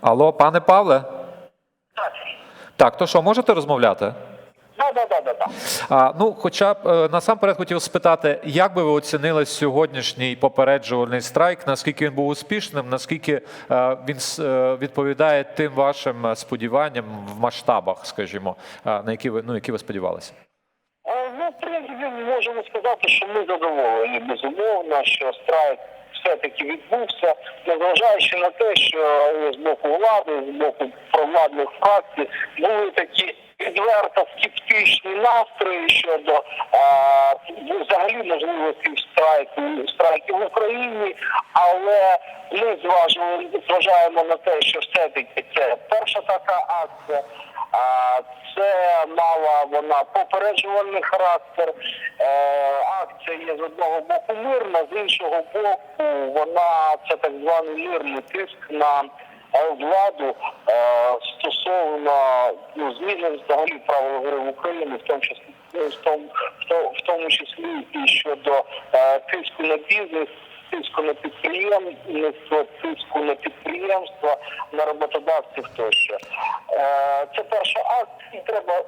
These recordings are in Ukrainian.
Алло, пане Павле? Так. Так, то що, можете розмовляти? Да, да, да, да, да. А, ну, хоча б е, насамперед хотів спитати, як би ви оцінили сьогоднішній попереджувальний страйк, наскільки він був успішним, наскільки е, він е, відповідає тим вашим сподіванням в масштабах, скажімо, на які ви ну які ви сподівалися? Ну, в принципі, ми можемо сказати, що ми задоволені безумовно, що страйк все-таки відбувся, незважаючи на те, що з боку влади, з боку провладних фракцій були такі відверто скептичні настрої щодо е, взагалі можливості страйку страйків в Україні, але ми зважили, зважаємо на те, що все-таки це перша така акція. Це мала вона попереджувальний характер. Е, акція є з одного боку мирна, з іншого боку, вона це так званий мирний тиск на е, владу е, стосовно ну, зміни взагалі правил гри в Україні, в тому числі в тому, в тому, числі і щодо тиску на бізнес тиску на підприємництво, тиску на підприємства, на роботодавців тощо. Е, Це перша акт, і треба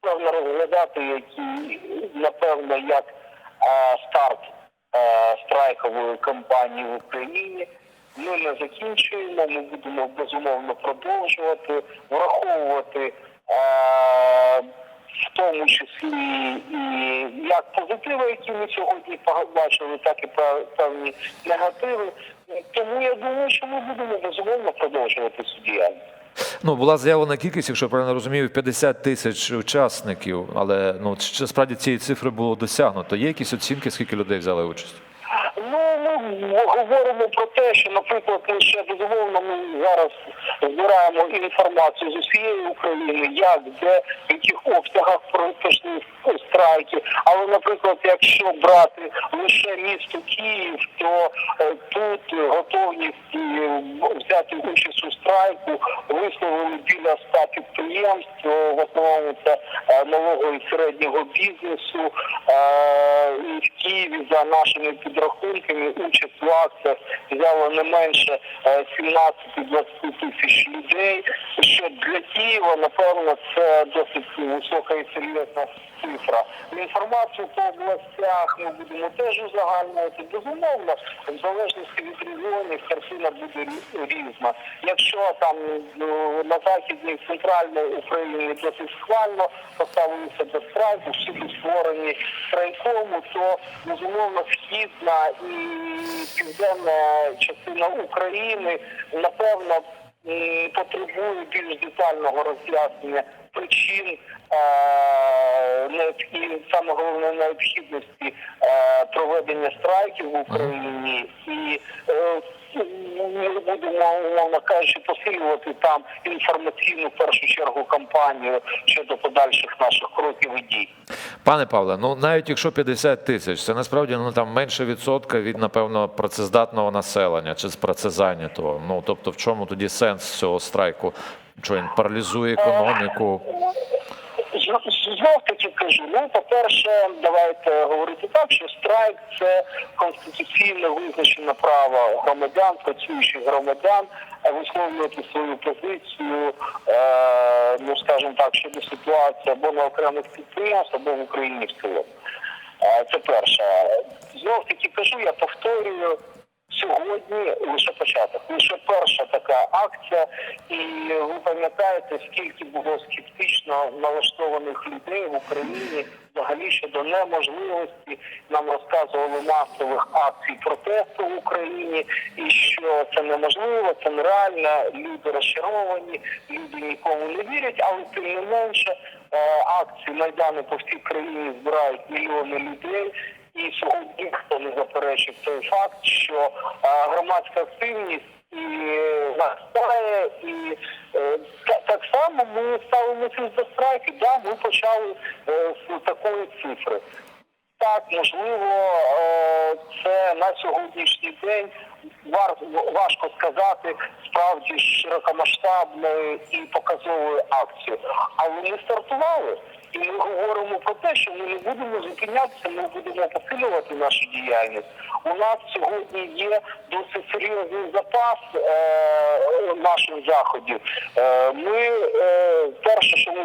певно розглядати, які напевно як е, старт е, страйкової кампанії в Україні. Ми не закінчуємо, ми будемо безумовно продовжувати, враховувати. В тому числі і як позитиви, які ми сьогодні побачили, так і пе- певні негативи. Тому я думаю, що ми будемо безумовно продовжувати цю діяльність. Ну, була заявлена кількість, якщо правильно розумію, 50 тисяч учасників, але ну справді цієї цифри було досягнуто? Є якісь оцінки, скільки людей взяли участь? Ми говоримо про те, що, наприклад, ми ще безумовно ми зараз збираємо інформацію з усієї України, як, де, в яких обсягах пройшли страйки. Але, наприклад, якщо брати лише місто Київ, то е, тут готовність е, взяти участь у страйку висловили біля 100 підприємств. В основному це е, малого і середнього бізнесу. Е, І в Києві за нашими підрахунками участь в акціях взяло не менше е, 17-20 тисяч людей. Що для Києва, напевно, це досить висока і серйозна цифра. Інформацію по областях ми будемо теж узагальнювати. Безумовно, в залежності від регіонів картина буде різна. Якщо там ну, на західній центральній Україні досить схвально поставилися до страйку, всі створені страйкому, то безумовно східна і південна частина України напевно потребує більш детального роз'яснення причин необхід- саме головне необхідності проведення страйків в Україні і е, ми будемо, умовно кажучи, посилювати там інформаційну в першу чергу кампанію щодо подальших наших кроків і дій. Пане Павле, ну навіть якщо 50 тисяч, це насправді ну там менше відсотка від напевно працездатного населення чи з працезайнятого. Ну тобто, в чому тоді сенс цього страйку? Що він паралізує економіку? Знов таки кажу, ну по-перше, давайте говорити так, що страйк це конституційно визначене право громадян, працюючих громадян, висловлювати свою позицію, е, ну скажімо так, щодо ситуації або на окремих підприємствах, або в Україні в цілому. Е, Це перше. Знов таки кажу, я повторюю. Сьогодні лише початок, лише перша така акція, і ви пам'ятаєте, скільки було скептично налаштованих людей в Україні взагалі щодо неможливості. Нам розказували масових акцій протесту в Україні, і що це неможливо, це нереально. Люди розчаровані, люди нікому не вірять, але тим не менше е, акції майдани по всій країні збирають мільйони людей. І сьогодні ніхто не заперечив той факт, що е, громадська активність і настає, і е, та- так само ми ставимося до страйки. Да, ми почали е, з такої цифри. Так, можливо, е, це на сьогоднішній день важко сказати справді широкомасштабною і показовою акцією. Але ми стартували. І ми говоримо про те, що ми не будемо зупинятися, ми будемо посилювати нашу діяльність. У нас сьогодні є досить серйозний запас е, наших заходів. Е, ми е,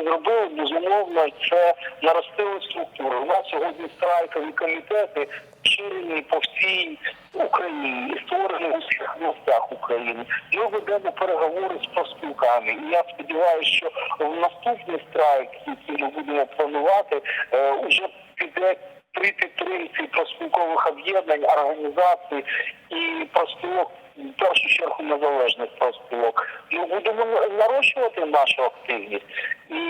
зробили, безумовно, це наростили структури. У нас сьогодні страйкові комітети поширені по всій Україні і створені у всіх містах України. Ми ведемо переговори з профспілками. І я сподіваюся, що в наступний страйк, який ми будемо планувати, е, уже піде при підтримці профспілкових об'єднань, організацій і профспілок, в першу чергу незалежних профспілок. Ми будемо нарощувати нашу активність і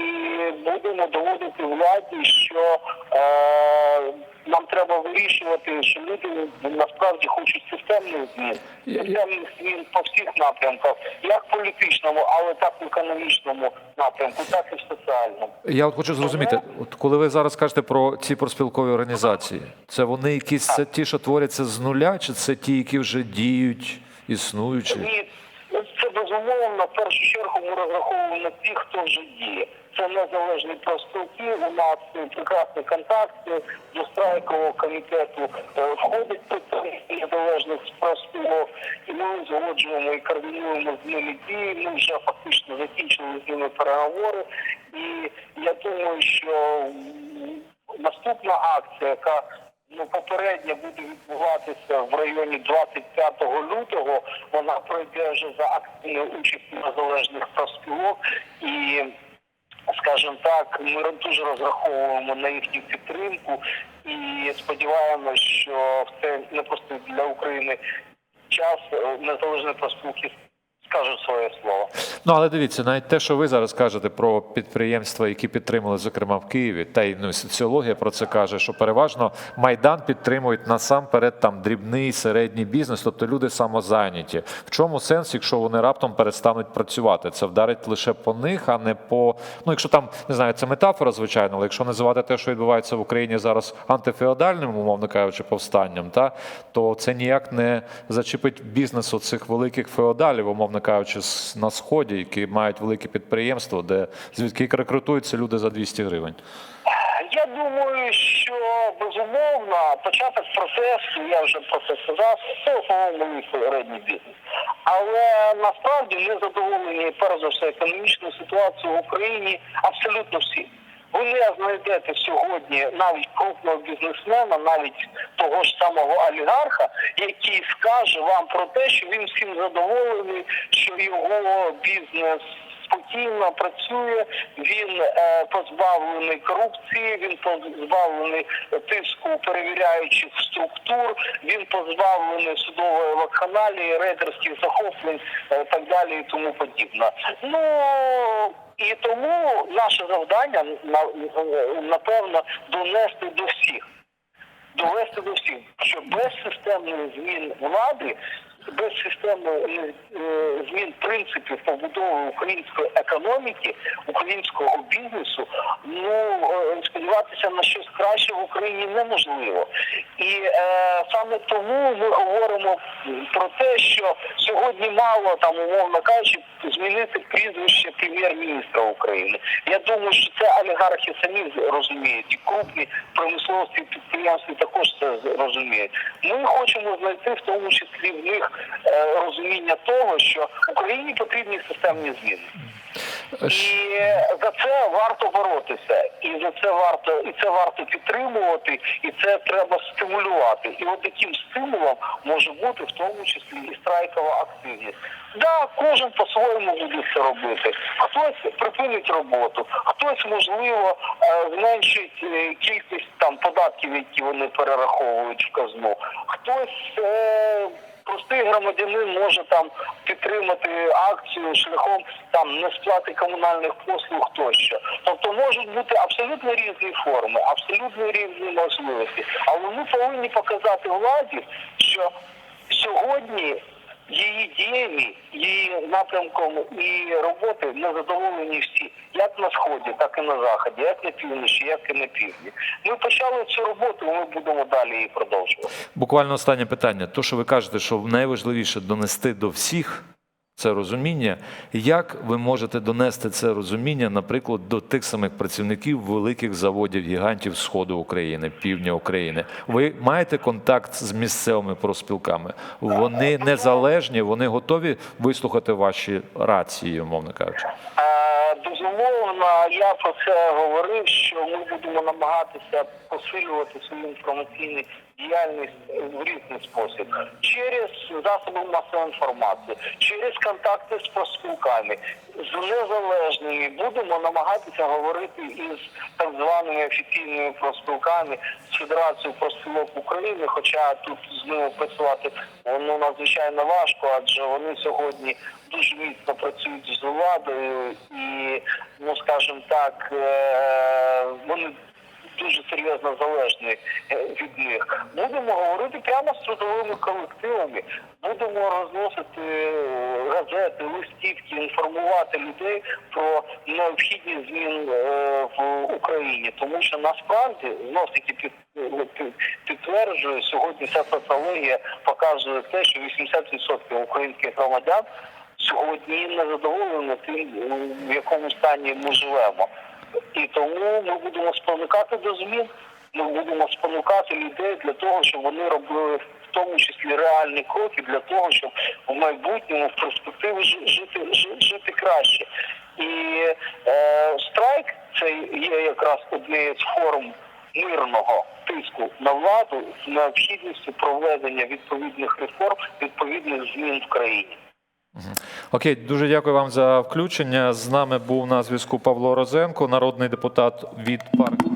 будемо доводити владі, що е, нам треба вирішувати, що люди насправді хочуть системних змін, системних змін по всіх напрямках, як політичному, але так і економічному напрямку, так і в соціальному. Я от хочу зрозуміти, от коли ви зараз кажете про ці проспілкові організації, це вони якісь це ті, що творяться з нуля, чи це ті, які вже діють, існуючі? Ні, це безумовно, в першу чергу ми розраховуємо на тих, хто вже діє. Це незалежні профспілки, у нас прекрасні контакти до страйкового комітету е, входить представники незалежних профспілок, і ми узгоджуємо і координуємо з ними дії. Ми вже фактично закінчили з ними переговори. І я думаю, що наступна акція, яка попередня буде відбуватися в районі 25 лютого. Вона пройде вже за активною участю незалежних профспілок і. Скажімо так, ми дуже розраховуємо на їхню підтримку і сподіваємося, що в це непростий для України час незалежні профспілки скажуть своє слово. Ну але дивіться, навіть те, що ви зараз кажете про підприємства, які підтримали, зокрема в Києві, та й ну, соціологія про це каже, що переважно майдан підтримують насамперед там дрібний середній бізнес, тобто люди самозайняті. В чому сенс, якщо вони раптом перестануть працювати? Це вдарить лише по них, а не по ну, якщо там не знаю, це метафора, звичайно, але якщо називати те, що відбувається в Україні зараз антифеодальним, умовно кажучи, повстанням, та то це ніяк не зачепить бізнесу цих великих феодалів, умовно кажучи, на сході, які мають великі підприємства, де звідки рекрутуються люди за 200 гривень. Я думаю, що безумовно початок процесу, я вже про це сказав, це основний середній бізнес. Але насправді ми задоволені перш за все економічною ситуацією в Україні абсолютно всі. Ви не знайдете сьогодні навіть крупного бізнесмена, навіть того ж самого олігарха, який скаже вам про те, що він всім задоволений, що його бізнес спокійно працює, він е, позбавлений корупції, він позбавлений тиску перевіряючих структур, він позбавлений судової вакханалії, рейдерських захоплень, е, так далі і тому подібне. Ну і тому наше завдання на- напевно донести до всіх довести до всіх, що без системної змін влади, без системної е, змін принципів побудови української економіки, українського бізнесу, ну е, сподіватися на щось краще в Україні неможливо. І е, саме тому ми говоримо про те, що сьогодні мало там, умовно кажучи, змінити прізвище прем'єр-міністра України. Я думаю, що це олігархи самі розуміють, і крупні промисловці підприємства також це розуміють. Ми хочемо знайти в тому числі в них е, розуміння того, що Україні потрібні системні зміни. І за це варто боротися, і за це варто і це варто підтримувати, і це треба стимулювати. І от таким стимулом може бути в тому числі і страйкова активність. Да, кожен по-своєму буде це робити. Хтось припинить роботу, хтось можливо е, зменшить е, кількість там податків, які вони перераховують в казну. Хтось е, простий громадянин може там підтримати акцію шляхом там несплати комунальних послуг тощо. Тобто можуть бути абсолютно різні форми, абсолютно різні можливості. Але ми повинні показати владі, що сьогодні її діями, її напрямком і роботи не задоволені всі, як на сході, так і на заході, як на півночі, як і на півдні. Ми почали цю роботу, ми будемо далі її продовжувати. Буквально останнє питання. То, що ви кажете, що найважливіше донести до всіх, це розуміння. Як ви можете донести це розуміння, наприклад, до тих самих працівників великих заводів гігантів Сходу України, півдня України? Ви маєте контакт з місцевими профспілками? Вони незалежні, вони готові вислухати ваші рації, умовно кажучи. Безумовно, я про це говорив, що ми будемо намагатися посилювати свою інформаційну діяльність в різний спосіб через засоби масової інформації, через контакти з профспілками, з незалежними будемо намагатися говорити із так званими офіційними профспілками з Федерацією профспілок України. Хоча тут з ними працювати воно надзвичайно важко, адже вони сьогодні дуже міцно працюють з владою і, ну скажімо так, е, вони дуже серйозно залежні е, від них. Будемо говорити прямо з трудовими колективами, будемо розносити е, газети, листівки, інформувати людей про необхідність змін е, в Україні, тому що насправді знов таки під, під- підтверджує сьогодні вся соціологія показує те, що 80% українських громадян сьогодні не задоволені тим, в якому стані ми живемо. І тому ми будемо спонукати до змін. Ми будемо спонукати людей для того, щоб вони робили в тому числі реальні кроки для того, щоб в майбутньому в перспективі жи- жити, жити краще. І е, страйк це є якраз однією з форм мирного тиску на владу з необхідністю проведення відповідних реформ, відповідних змін в країні. Окей, дуже дякую вам за включення. З нами був на зв'язку Павло Розенко, народний депутат від партії.